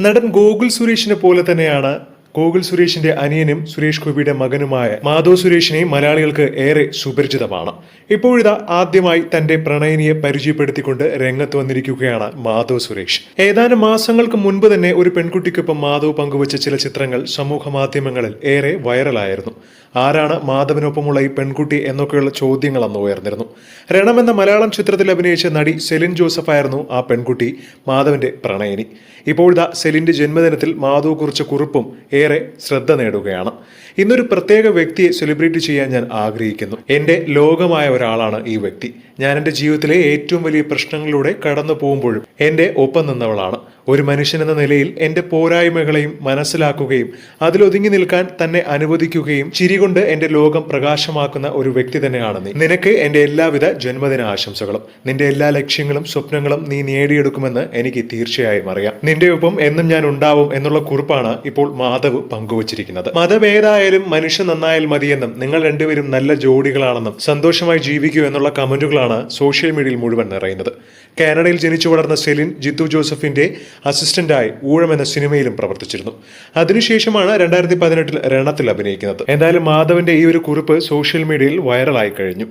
നടൻ ഗോകുൽ സുരേഷിനെ പോലെ തന്നെയാണ് ഗോകുൽ സുരേഷിന്റെ അനിയനും സുരേഷ് ഗോപിയുടെ മകനുമായ മാധവ് സുരേഷിനെ മലയാളികൾക്ക് ഏറെ സുപരിചിതമാണ്. ഇപ്പോഴിതാ ആദ്യമായി തന്റെ പ്രണയിനിയെ പരിചയപ്പെടുത്തിക്കൊണ്ട് രംഗത്ത് വന്നിരിക്കുകയാണ് മാധവ് സുരേഷ്. ഏതാനും മാസങ്ങൾക്ക് മുൻപ് തന്നെ ഒരു പെൺകുട്ടിക്കൊപ്പം മാധവ് പങ്കുവച്ച ചില ചിത്രങ്ങൾ സമൂഹ മാധ്യമങ്ങളിൽ ഏറെ വൈറലായിരുന്നു. ആരാണ് മാധവനൊപ്പമുള്ള ഈ പെൺകുട്ടി എന്നൊക്കെയുള്ള ചോദ്യങ്ങൾ അന്ന് ഉയർന്നിരുന്നു. രണം എന്ന മലയാളം ചിത്രത്തിൽ അഭിനയിച്ച നടി സെലിൻ ജോസഫ് ആയിരുന്നു ആ പെൺകുട്ടി മാധവന്റെ പ്രണയിനി. ഇപ്പോഴിതാ സെലിന്റെ ജന്മദിനത്തിൽ മാധവ് കുറിച്ച കുറിപ്പും ഏറെ ശ്രദ്ധ നേടുകയാണ്. ഇന്നൊരു പ്രത്യേക വ്യക്തിയെ സെലിബ്രേറ്റ് ചെയ്യാൻ ഞാൻ ആഗ്രഹിക്കുന്നു. എന്റെ ലോകമായ ഒരാളാണ് ഈ വ്യക്തി. ഞാൻ എന്റെ ജീവിതത്തിലെ ഏറ്റവും വലിയ പ്രശ്നങ്ങളിലൂടെ കടന്നു പോകുമ്പോഴും എന്റെ ഒപ്പം നിന്നവളാണ്. ഒരു മനുഷ്യൻ എന്ന നിലയിൽ എന്റെ പോരായ്മകളെയും മനസ്സിലാക്കുകയും അതിലൊതുങ്ങി നിൽക്കാൻ തന്നെ അനുവദിക്കുകയും ചിരികൊണ്ട് എന്റെ ലോകം പ്രകാശമാക്കുന്ന ഒരു വ്യക്തി തന്നെയാണ് നീ. നിനക്ക് എന്റെ എല്ലാവിധ ജന്മദിന ആശംസകളും നിന്റെ എല്ലാ ലക്ഷ്യങ്ങളും സ്വപ്നങ്ങളും നീ നേടിയെടുക്കുമെന്ന് എനിക്ക് തീർച്ചയായും അറിയാം. നിന്റെ ഒപ്പം എന്നും ഞാൻ ഉണ്ടാവും എന്നുള്ള കുറിപ്പാണ് ഇപ്പോൾ മാധവ് പങ്കുവച്ചിരിക്കുന്നത്. മതഭേദായാലും മനുഷ്യൻ നന്നായാൽ മതിയെന്നും നിങ്ങൾ രണ്ടുപേരും നല്ല ജോഡികളാണെന്നും സന്തോഷമായി ജീവിക്കൂ എന്നുള്ള കമന്റുകളാണ് സോഷ്യൽ മീഡിയയിൽ മുഴുവൻ നിറയുന്നത്. കാനഡയിൽ ജനിച്ചു വളർന്ന സെലിൻ ജിത്തു ജോസഫിന്റെ അസിസ്റ്റന്റായി ഊഴം എന്ന സിനിമയിലും പ്രവർത്തിച്ചിരുന്നു. അതിനുശേഷമാണ് രണ്ടായിരത്തി പതിനെട്ടിൽ രണത്തിൽ അഭിനയിക്കുന്നത്. എന്തായാലും മാധവന്റെ ഈ ഒരു കുറിപ്പ് സോഷ്യൽ മീഡിയയിൽ വൈറലായി കഴിഞ്ഞു.